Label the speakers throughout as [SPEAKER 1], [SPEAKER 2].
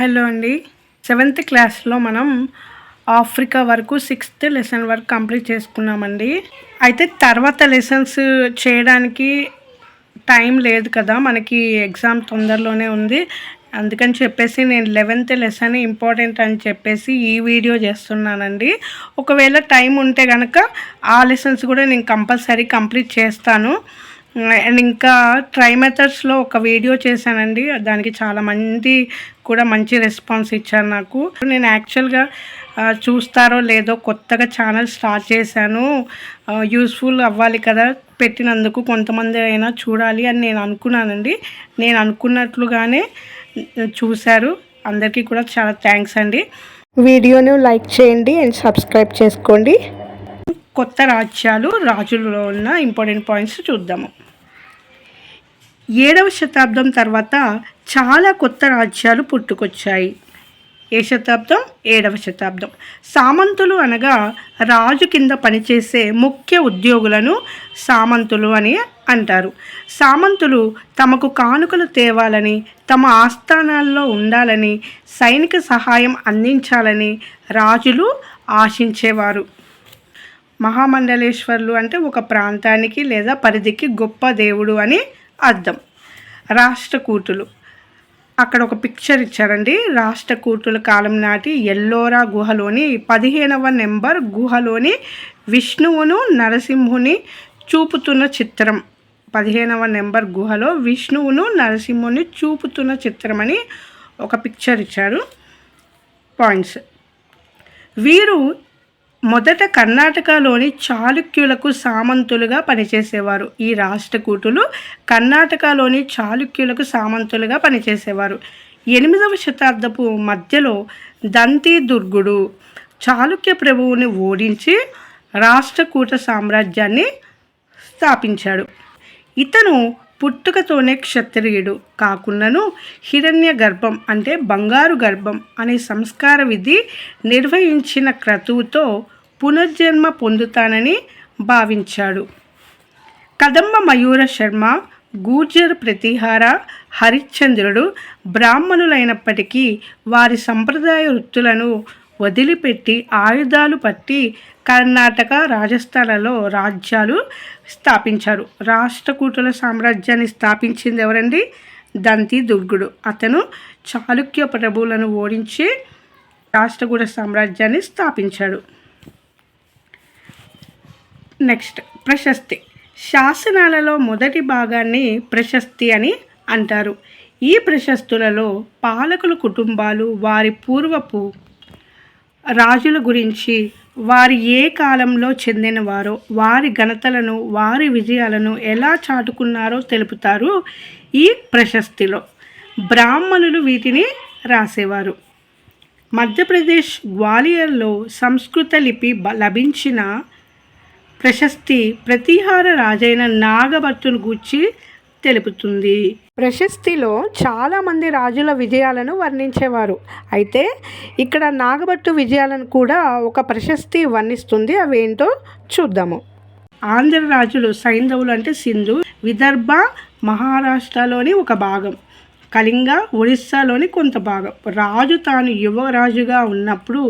[SPEAKER 1] Hello అండి. Seventh క్లాస్లో మనం ఆఫ్రికా వరకు సిక్స్త్ లెసన్ వరకు కంప్లీట్ చేసుకున్నామండి. అయితే తర్వాత లెసన్స్ చేయడానికి టైం లేదు కదా మనకి ఎగ్జామ్ తొందరలోనే ఉంది. అందుకని చెప్పేసి నేను లెవెన్త్ లెసన్ ఇంపార్టెంట్ అని చెప్పేసి ఈ వీడియో చేస్తున్నానండి. ఒకవేళ టైం ఉంటే కనుక ఆ లెసన్స్ కూడా నేను కంపల్సరీ కంప్లీట్ చేస్తాను. అండ్ ఇంకా ట్రై మెథడ్స్లో ఒక వీడియో చేశానండి. దానికి చాలా మంది కూడా మంచి రెస్పాన్స్ ఇచ్చారు నాకు. నేను యాక్చువల్గా చూస్తారో లేదో కొత్తగా ఛానల్ స్టార్ట్ చేశాను. యూస్ఫుల్ అవ్వాలి కదా పెట్టినందుకు కొంతమంది అయినా చూడాలి అని నేను అనుకున్నానండి. నేను అనుకున్నట్లుగానే చూశారు. అందరికీ కూడా చాలా థ్యాంక్స్ అండి. వీడియోను లైక్ చేయండి అండ్ సబ్స్క్రైబ్ చేసుకోండి. కొత్త రాజ్యాలు రాజులలో ఉన్న ఇంపార్టెంట్ పాయింట్స్ చూద్దాము. ఏడవ శతాబ్దం తర్వాత చాలా కొత్త రాజ్యాలు పుట్టుకొచ్చాయి. ఏ శతాబ్దం? ఏడవ శతాబ్దం. సామంతులు అనగా రాజు కింద పనిచేసే ముఖ్య ఉద్యోగులను సామంతులు అని అంటారు. సామంతులు తమకు కానుకలు తేవాలని తమ ఆస్థానాల్లో ఉండాలని సైనిక సహాయం అందించాలని రాజులు ఆశించేవారు. మహామండలేశ్వర్లు అంటే ఒక ప్రాంతానికి లేదా పరిధికి గొప్ప దేవుడు అని అర్థం. రాష్ట్రకూటులు. అక్కడ ఒక పిక్చర్ ఇచ్చారండి. రాష్ట్రకూటుల కాలం నాటి ఎల్లోరా గుహలోని పదిహేనవ నెంబర్ గుహలోని విష్ణువును నరసింహుని చూపుతున్న చిత్రం. పదిహేనవ నెంబర్ గుహలో విష్ణువును నరసింహుని చూపుతున్న చిత్రం అని ఒక పిక్చర్ ఇచ్చారు. పాయింట్స్ వీరు మొదట కర్ణాటకలోని చాళుక్యులకు సామంతులుగా పనిచేసేవారు. ఈ రాష్ట్రకూటులు కర్ణాటకలోని చాళుక్యులకు సామంతులుగా పనిచేసేవారు. ఎనిమిదవ శతాబ్దపు మధ్యలో దంతి దుర్గుడు చాళుక్య ప్రభువుని ఓడించి రాష్ట్రకూట సామ్రాజ్యాన్ని స్థాపించాడు. ఇతను పుట్టుకతోనే క్షత్రియుడు. కాకుండాను హిరణ్య గర్భం అంటే బంగారు గర్భం అనే సంస్కార విధి నిర్వహించిన క్రతువుతో పునర్జన్మ పొందుతానని భావించాడు. కదంబ మయూర శర్మ గూర్జర్ ప్రతిహార హరిశ్చంద్రుడు బ్రాహ్మణులైనప్పటికీ వారి సంప్రదాయ వృత్తులను వదిలిపెట్టి ఆయుధాలు పట్టి కర్ణాటక రాజస్థాన్లలో రాజ్యాలు స్థాపించారు. రాష్ట్రకూటుల సామ్రాజ్యాన్ని స్థాపించింది ఎవరండి? దంతి దుర్గుడు. అతను చాళుక్య ప్రభువులను ఓడించి రాష్ట్రకూట సామ్రాజ్యాన్ని స్థాపించాడు. నెక్స్ట్ ప్రశస్తి. శాసనాలలో మొదటి భాగాన్ని ప్రశస్తి అని అంటారు. ఈ ప్రశస్తులలో పాలకుల కుటుంబాలు వారి పూర్వపు రాజుల గురించి వారు ఏ కాలంలో చెందినవారో వారి ఘనతలను వారి విజయాలను ఎలా చాటుకున్నారో తెలుపుతారు ఈ ప్రశస్తిలో. బ్రాహ్మణులు వీటిని రాసేవారు. మధ్యప్రదేశ్ గ్వాలియర్లో సంస్కృత లిపి లభించిన ప్రశస్తి ప్రతిహార రాజైన నాగభట్టును గూర్చి తెలుపుతుంది. ప్రశస్తిలో చాలామంది రాజుల విజయాలను వర్ణించేవారు. అయితే ఇక్కడ నాగభట్టు విజయాలను కూడా ఒక ప్రశస్తి వర్ణిస్తుంది. అవేంటో చూద్దాము. ఆంధ్ర రాజులు సైంధవులు అంటే సింధు విదర్భ మహారాష్ట్రలోని ఒక భాగం కళింగ ఒడిస్సాలోని కొంత భాగం. రాజు తాను యువరాజుగా ఉన్నప్పుడు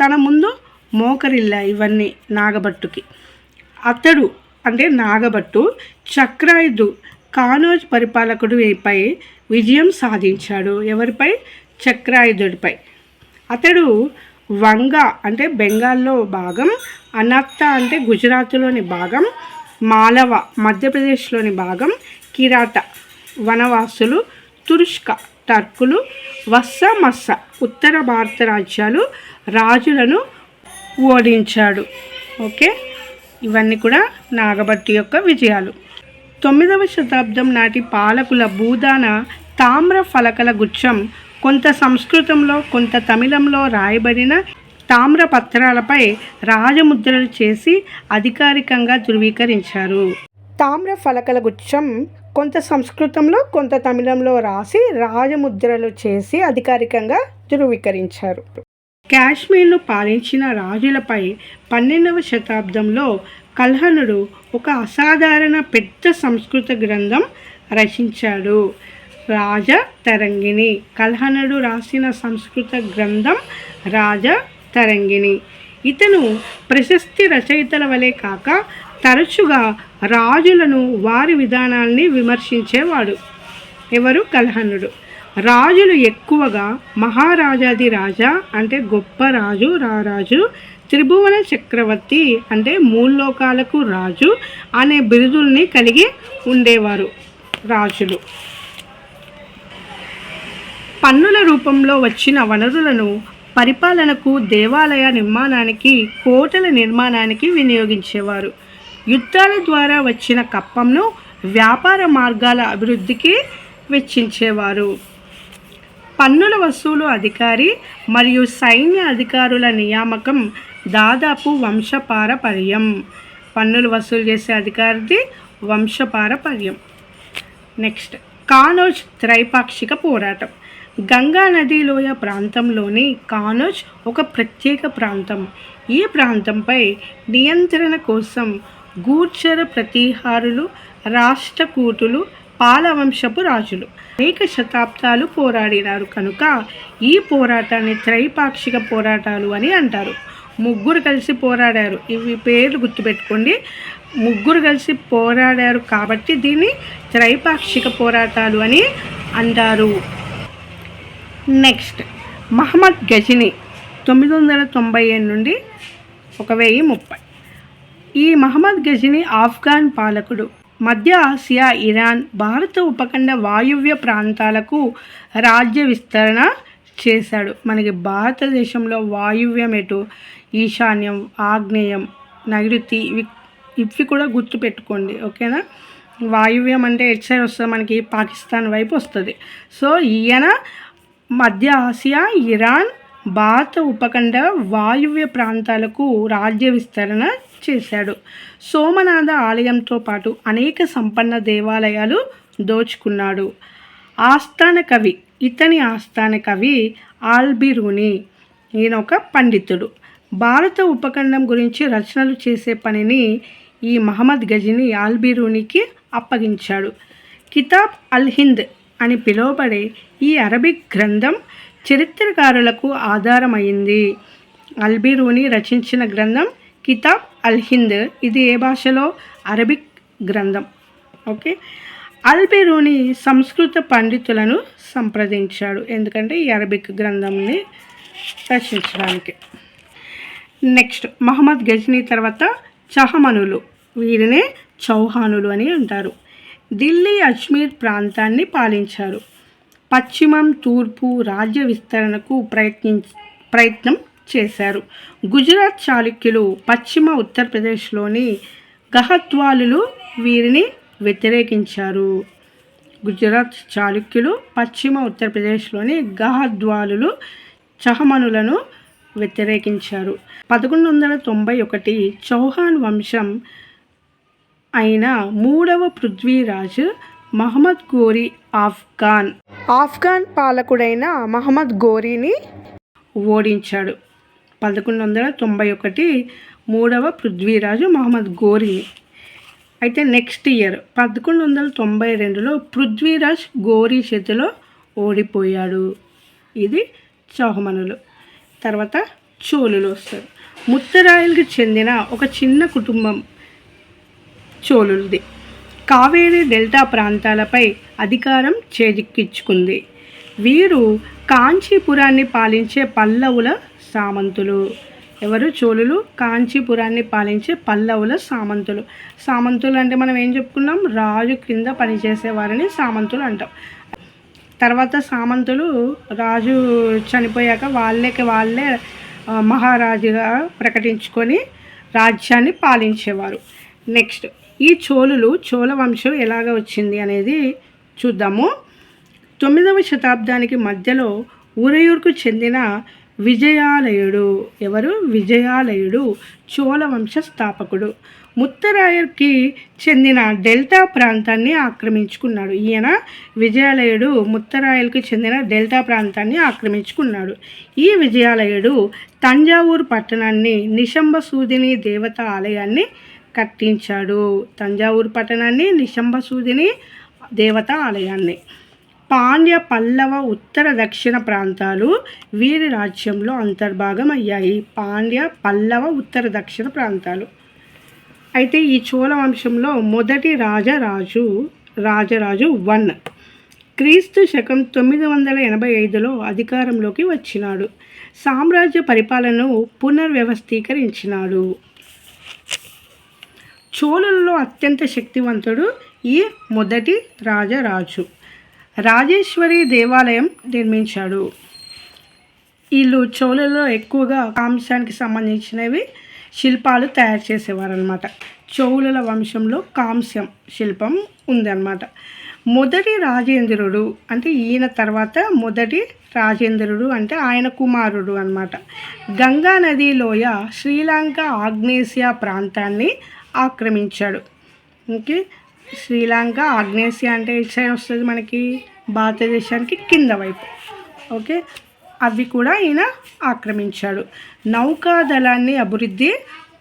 [SPEAKER 1] తన ముందు మోకరిల్లా ఇవన్నీ నాగభట్టుకి. అతడు అంటే నాగభట్టు చక్రాయుధు కానోజ్ పరిపాలకుడిపై విజయం సాధించాడు. ఎవరిపై? చక్రాయుధుడిపై. అతడు వంగ అంటే బెంగాల్లో భాగం అనత్త అంటే గుజరాత్లోని భాగం మాలవ మధ్యప్రదేశ్లోని భాగం కిరాట వనవాసులు తురుష్క టర్కులు వస్స మస్స ఉత్తర భారత రాజ్యాలు రాజులను ఓడించాడు. ఓకే? ఇవన్నీ కూడా నాగభట్టి యొక్క విజయాలు. తొమ్మిదవ శతాబ్దం నాటి పాలకుల భూదాన తామ్ర ఫలకల గుచ్చం కొంత సంస్కృతంలో కొంత తమిళంలో రాయబడిన తామ్ర పత్రాలపై రాజముద్రలు చేసి అధికారికంగా ధృవీకరించారు. తామ్ర ఫలకల గుచ్చం కొంత సంస్కృతంలో కొంత తమిళంలో రాసి రాజముద్రలు చేసి అధికారికంగా ధృవీకరించారు. కాశ్మీర్ను పాలించిన రాజులపై పన్నెండవ శతాబ్దంలో కల్హనుడు ఒక అసాధారణ పెద్ద సంస్కృత గ్రంథం రచించాడు. రాజ తరంగిణి. కల్హనుడు రాసిన సంస్కృత గ్రంథం రాజ తరంగిణి. ఇతను ప్రశస్తి రచయితల వలె కాక తరచుగా రాజులను వారి విధానాల్ని విమర్శించేవాడు. ఎవరు? కల్హనుడు. రాజులు ఎక్కువగా మహారాజాది రాజా అంటే గొప్ప రాజు రారాజు త్రిభువన చక్రవర్తి అంటే మూల్లోకాలకు రాజు అనే బిరుదుల్ని కలిగి ఉండేవారు రాజులు. పన్నుల రూపంలో వచ్చిన వనరులను పరిపాలనకు దేవాలయ నిర్మాణానికి కోటల నిర్మాణానికి వినియోగించేవారు. యుద్ధాల ద్వారా వచ్చిన కప్పంను వ్యాపార మార్గాల అభివృద్ధికి వెచ్చించేవారు. పన్నుల వసూలు అధికారి మరియు సైన్య అధికారుల నియామకం దాదాపు వంశపారపర్యం. పన్నులు వసూలు చేసే అధికారిది వంశపారపర్యం. నెక్స్ట్ కానోజ్ త్రైపాక్షిక పోరాటం. గంగా నది లోయ ప్రాంతంలోని కానోజ్ ఒక ప్రత్యేక ప్రాంతం. ఈ ప్రాంతంపై నియంత్రణ కోసం గూర్చర ప్రతీహారులు రాష్ట్రకూటులు పాలవంశపు రాజులు అనేక శతాబ్దాలు పోరాడినారు. కనుక ఈ పోరాటాన్ని త్రైపాక్షిక పోరాటాలు అని అంటారు. ముగ్గురు కలిసి పోరాడారు. ఇవి పేర్లు గుర్తుపెట్టుకోండి. ముగ్గురు కలిసి పోరాడారు కాబట్టి దీన్ని త్రైపాక్షిక పోరాటాలు అని అంటారు. నెక్స్ట్ మహమ్మద్ గజని తొమ్మిది వందల తొంభై ఏడు నుండి ఒక వెయ్యి ముప్పై. ఈ మహమ్మద్ గజని ఆఫ్ఘాన్ పాలకుడు. మధ్య ఆసియా ఇరాన్ భారత ఉపఖండ వాయువ్య ప్రాంతాలకు రాజ్య విస్తరణ చేశాడు. మనకి భారతదేశంలో వాయువ్యం ఎటు? ఈశాన్యం ఆగ్నేయం నైరుతి ఇవి ఇవి కూడా గుర్తుపెట్టుకోండి ఓకేనా? వాయువ్యం అంటే ఎటు సైడ్ వస్తుంది? మనకి పాకిస్తాన్ వైపు వస్తుంది. సో ఈయన మధ్య ఆసియా ఇరాన్ భారత ఉపఖండ వాయువ్య ప్రాంతాలకు రాజ్య విస్తరణ చేశాడు. సోమనాథ ఆలయంతో పాటు అనేక సంపన్న దేవాలయాలు దోచుకున్నాడు. ఆస్థాన కవి ఇతని ఆస్థాన కవి ఆల్బిరూని. ఈయన ఒక పండితుడు. భారత ఉపఖండం గురించి రచనలు చేసే పనిని ఈ మహమ్మద్ గజిని ఆల్బిరూనికి అప్పగించాడు. కితాబ్ అల్ హింద్ అని పిలువబడే ఈ అరబిక్ గ్రంథం చరిత్రకారులకు ఆధారమైంది అల్బిరూని రచించిన గ్రంథం కితాబ్ అల్ హింద్ ఇది ఏ భాషలో? అరబిక్ గ్రంథం. ఓకే? అల్బిరూని సంస్కృత పండితులను సంప్రదించాడు. ఎందుకంటే ఈ అరబిక్ గ్రంథంని రచించడానికి. నెక్స్ట్ మహమ్మద్ గజ్నీ తర్వాత చహమనులు. వీరినే చౌహానులు అని అంటారు. ఢిల్లీ అజ్మీర్ ప్రాంతాన్ని పాలించారు. పశ్చిమం తూర్పు రాజ్య విస్తరణకు ప్రయత్ని ప్రయత్నం చేశారు. గుజరాత్ చాళుక్యులు పశ్చిమ ఉత్తరప్రదేశ్లోని గహత్వాలులు వీరిని వ్యతిరేకించారు. గుజరాత్ చాళుక్యులు పశ్చిమ ఉత్తరప్రదేశ్లోని గహద్వాలులు చహమనులను వ్యతిరేకించారు. పదకొండు వందల తొంభై ఒకటి చౌహాన్ వంశం అయిన మూడవ పృథ్వీరాజు మహమ్మద్ గోరీ ఆఫ్ఘాన్. ఆఫ్ఘాన్ పాలకుడైన మహమ్మద్ గోరీని ఓడించాడు. పదకొండు వందల తొంభై ఒకటి మూడవ పృథ్వీరాజు మహమ్మద్ గోరీని అయితే నెక్స్ట్ ఇయర్ పదకొండు వందల తొంభై రెండులో పృథ్వీరాజ్ గోరీ చేతిలో ఓడిపోయాడు. ఇది చౌహమనులు తర్వాత చోళులు వస్తారు. ముత్తరాయలకి చెందిన ఒక చిన్న కుటుంబం చోళులది. కావేరీ డెల్టా ప్రాంతాలపై అధికారం చేజిక్కించుకుంది. వీరు కాంచీపురాన్ని పాలించే పల్లవుల సామంతులు. ఎవరు? చోళులు. కాంచీపురాన్ని పాలించే పల్లవుల సామంతులు. సామంతులు అంటే మనం ఏం చెప్పుకున్నాం? రాజు కింద పనిచేసే వారిని సామంతులు అంటాం. తర్వాత సామంతులు రాజు చనిపోయాక వాళ్ళకి వాళ్ళే మహారాజుగా ప్రకటించుకొని రాజ్యాన్ని పాలించేవారు. నెక్స్ట్ ఈ చోళులు చోళ వంశం ఎలాగ వచ్చింది అనేది చూద్దాము. తొమ్మిదవ శతాబ్దానికి మధ్యలో ఉరయూరుకు చెందిన విజయాలయుడు. ఎవరు? విజయాలయుడు చోళ వంశ స్థాపకుడు. ముత్తరాయర్కి చెందిన డెల్టా ప్రాంతాన్ని ఆక్రమించుకున్నాడు. ఈయన విజయాలయుడు ముత్తరాయల్కి చెందిన డెల్టా ప్రాంతాన్ని ఆక్రమించుకున్నాడు. ఈ విజయాలయుడు తంజావూరు పట్టణాన్ని నిశంబ సూదిని దేవత ఆలయాన్ని కట్టించాడు. తంజావూరు పట్టణాన్ని నిశంబ సూదిని దేవత ఆలయాన్ని. పాండ్య పల్లవ ఉత్తర దక్షిణ ప్రాంతాలు వీరి రాజ్యంలో అంతర్భాగం అయ్యాయి. పాండ్య పల్లవ ఉత్తర దక్షిణ ప్రాంతాలు. అయితే ఈ చోళ వంశంలో మొదటి రాజరాజు రాజరాజు వన్. క్రీస్తు శకం తొమ్మిది వందల ఎనభై ఐదులో అధికారంలోకి వచ్చినాడు. సామ్రాజ్య పరిపాలనను పునర్వ్యవస్థీకరించినాడు. చోళులలో అత్యంత శక్తివంతుడు ఈ మొదటి రాజరాజు. రాజేశ్వరి దేవాలయం నిర్మించాడు. వీళ్ళు చోళులలో ఎక్కువగా కాంస్యానికి సంబంధించినవి శిల్పాలు తయారు చేసేవారు అనమాట చోళుల వంశంలో కాంస్యం శిల్పం ఉందన్నమాట. మొదటి రాజేంద్రుడు అంటే ఈయన తర్వాత మొదటి రాజేంద్రుడు అంటే ఆయన కుమారుడు అనమాట గంగా నది లోయ శ్రీలంక ఆగ్నేసియా ప్రాంతాన్ని ఆక్రమించాడు. ఓకే? శ్రీలంక ఆగ్నేసియా అంటే ఇటు సైడ్ వస్తుంది మనకి భారతదేశానికి కింద వైపు. ఓకే? అవి కూడా ఈయన ఆక్రమించాడు. నౌకాదళాన్ని అభివృద్ధి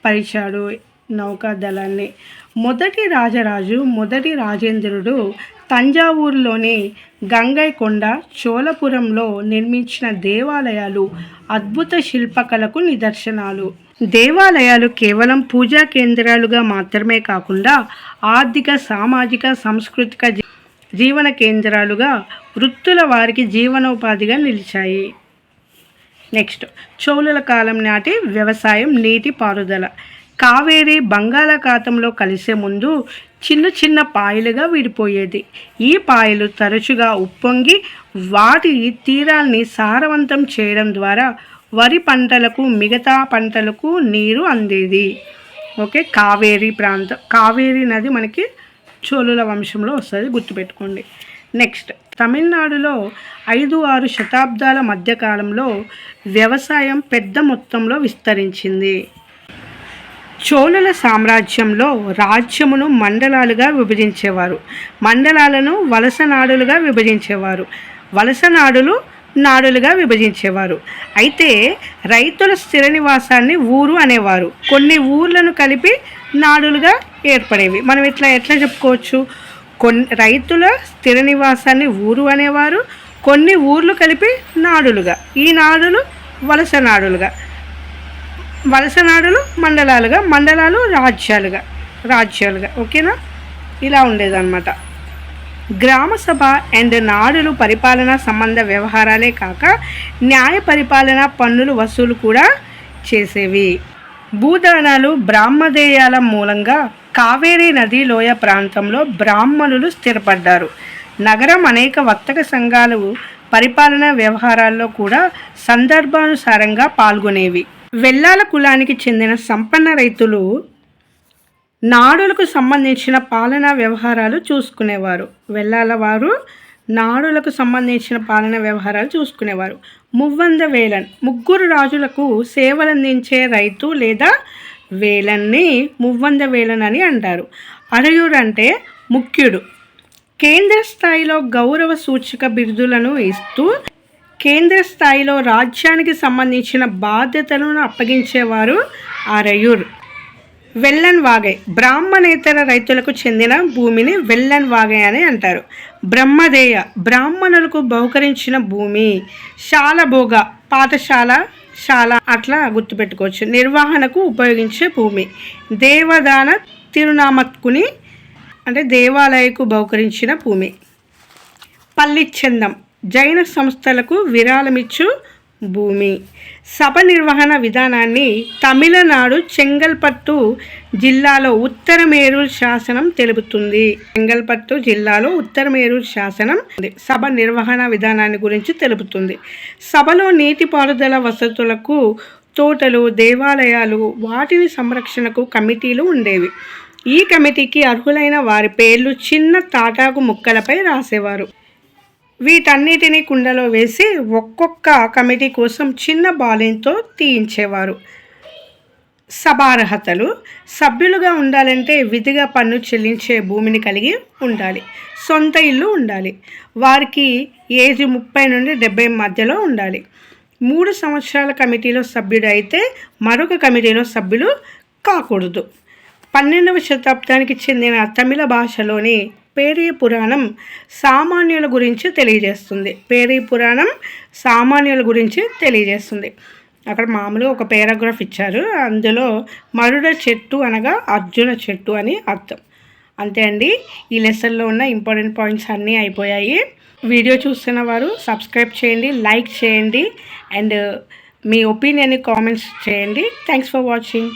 [SPEAKER 1] పరిచాడు నౌకాదళాన్ని. మొదటి రాజరాజు మొదటి రాజేంద్రుడు తంజావూరులోని గంగైకొండ చోళపురంలో నిర్మించిన దేవాలయాలు అద్భుత శిల్పకళకు నిదర్శనాలు. దేవాలయాలు కేవలం పూజా కేంద్రాలుగా మాత్రమే కాకుండా ఆర్థిక సామాజిక సాంస్కృతిక జీవన కేంద్రాలుగా వృత్తుల వారికి జీవనోపాధిగా నిలిచాయి. నెక్స్ట్ చోళుల కాలం నాటి వ్యవసాయం నీటి పారుదల. కావేరి బంగాళాఖాతంలో కలిసే ముందు చిన్న చిన్న పాయలుగా విడిపోయేది. ఈ పాయలు తరచుగా ఉప్పొంగి వాటి తీరాల్ని సారవంతం చేయడం ద్వారా వరి పంటలకు మిగతా పంటలకు నీరు అందేది. ఓకే కావేరి ప్రాంతం. కావేరి నది మనకి చోళుల వంశంలో వస్తుంది గుర్తుపెట్టుకోండి. నెక్స్ట్ తమిళనాడులో ఐదు ఆరు శతాబ్దాల మధ్యకాలంలో వ్యవసాయం పెద్ద మొత్తంలో విస్తరించింది. చోళుల సామ్రాజ్యంలో రాజ్యమును మండలాలుగా విభజించేవారు. మండలాలను వలస నాడులుగా విభజించేవారు. వలస నాడులు నాడులుగా విభజించేవారు. అయితే రైతుల స్థిర నివాసాన్ని ఊరు అనేవారు. కొన్ని ఊర్లను కలిపి నాడులుగా ఏర్పడేవి. మనం ఇట్లా ఎట్లా చెప్పుకోవచ్చు? కొన్ని రైతుల స్థిర నివాసాన్ని ఊరు అనేవారు. కొన్ని ఊర్లు కలిపి నాడులుగా. ఈ నాడులు వలస నాడులుగా. వలస నాడులు మండలాలుగా మండలాలు రాజ్యాలుగా రాజ్యాలుగా ఓకేనా? ఇలా ఉండేదన్నమాట. గ్రామ సభ అండ్ నాడులు పరిపాలనా సంబంధ వ్యవహారాలే కాక న్యాయ పరిపాలన పన్నులు వసూలు కూడా చేసేవి. భూదానాలు బ్రాహ్మదేయాల మూలంగా కావేరీ నది లోయ ప్రాంతంలో బ్రాహ్మణులు స్థిరపడ్డారు. నగరం అనేక వర్తక సంఘాలు పరిపాలనా వ్యవహారాల్లో కూడా సందర్భానుసారంగా పాల్గొనేవి. వెల్లాల కులానికి చెందిన సంపన్న రైతులు నాడులకు సంబంధించిన పాలనా వ్యవహారాలు చూసుకునేవారు. వెల్లాల వారు నాడులకు సంబంధించిన పాలన వ్యవహారాలు చూసుకునేవారు. మువ్వంద వేలన్ ముగ్గురు రాజులకు సేవలందించే రైతు లేదా వేలన్ని మువ్వంద వేలన్ అని అంటారు. అరయుడు అంటే ముఖ్యుడు. కేంద్ర స్థాయిలో గౌరవ సూచిక బిరుదులను ఇస్తూ కేంద్ర స్థాయిలో రాజ్యానికి సంబంధించిన బాధ్యతలను అప్పగించేవారు ఆరయూర్ వెల్లన్ వాగై బ్రాహ్మణేతర రైతులకు చెందిన భూమిని వెల్లన్ వాగై అని అంటారు. బ్రహ్మదేయ బ్రాహ్మణులకు బహుకరించిన భూమి శాలభోగ పాఠశాల శాల అట్లా గుర్తుపెట్టుకోవచ్చు. నిర్వహణకు ఉపయోగించే భూమి. దేవదాన తిరునామత్కుని అంటే దేవాలయకు బహుకరించిన భూమి. పల్లిచ్చందం జైన సంస్థలకు విరాళమిచ్చు భూమి. సభ నిర్వహణ విధానాన్ని తమిళనాడు చెంగల్పట్టు జిల్లాలో ఉత్తరమేరూరు శాసనం తెలుపుతుంది. చెంగల్పట్టు జిల్లాలో ఉత్తరమేరూరు శాసనం సభ నిర్వహణ విధానాన్ని గురించి తెలుపుతుంది. సభలో నీటిపారుదల వసతులకు తోటలు దేవాలయాలు వాటిని సంరక్షణకు కమిటీలు ఉండేవి. ఈ కమిటీకి అర్హులైన వారి పేర్లు చిన్న తాటాకు ముక్కలపై రాసేవారు. వీటన్నిటిని కుండలో వేసి ఒక్కొక్క కమిటీ కోసం చిన్న బాలింతో తీయించేవారు. సభార్హతలు సభ్యులుగా ఉండాలంటే విధిగా పన్ను చెల్లించే భూమిని కలిగి ఉండాలి. సొంత ఇల్లు ఉండాలి. వారికి ఏజ్ ముప్పై నుండి డెబ్బై మధ్యలో ఉండాలి. మూడు సంవత్సరాల కమిటీలో సభ్యుడు అయితే మరొక కమిటీలో సభ్యులు కాకూడదు. పన్నెండవ శతాబ్దానికి చెందిన తమిళ భాషలోని పేరీ పురాణం సామాన్యుల గురించి తెలియజేస్తుంది. పేరీ పురాణం సామాన్యుల గురించి తెలియజేస్తుంది. అక్కడ మామూలు ఒక పారాగ్రాఫ్ ఇచ్చారు. అందులో మరుడ చెట్టు అనగా అర్జున చెట్టు అని అర్థం. అంతే అండి. ఈ లెసన్లో ఉన్న ఇంపార్టెంట్ పాయింట్స్ అన్నీ అయిపోయాయి. వీడియో చూస్తున్న వారు సబ్స్క్రైబ్ చేయండి లైక్ చేయండి అండ్ మీ ఒపీనియన్ని కామెంట్స్ చేయండి. Thanks for watching.